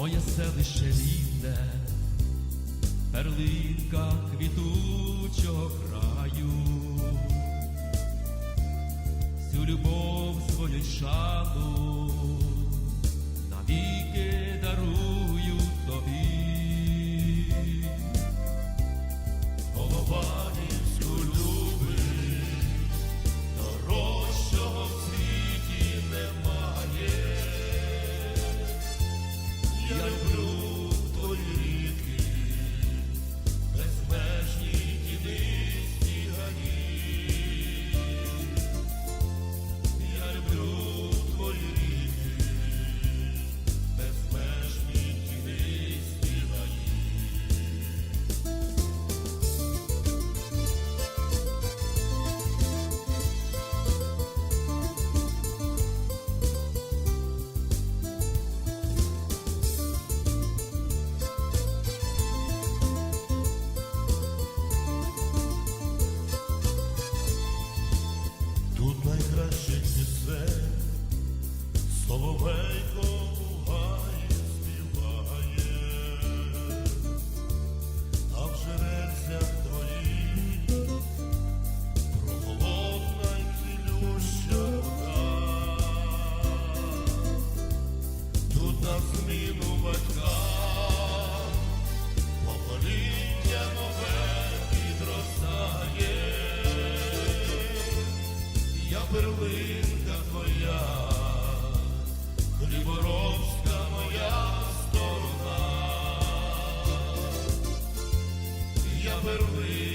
моє селище рідне, перлинка квітучого краю, всю любов свою шану навіки Найкраще пісень, соловейко у гаї співає, а в жерельцях твоїх прохолодна й цілюща вода. Тут на зміну батькам перлинка твоя, хліборобська моя сторона, я перлинка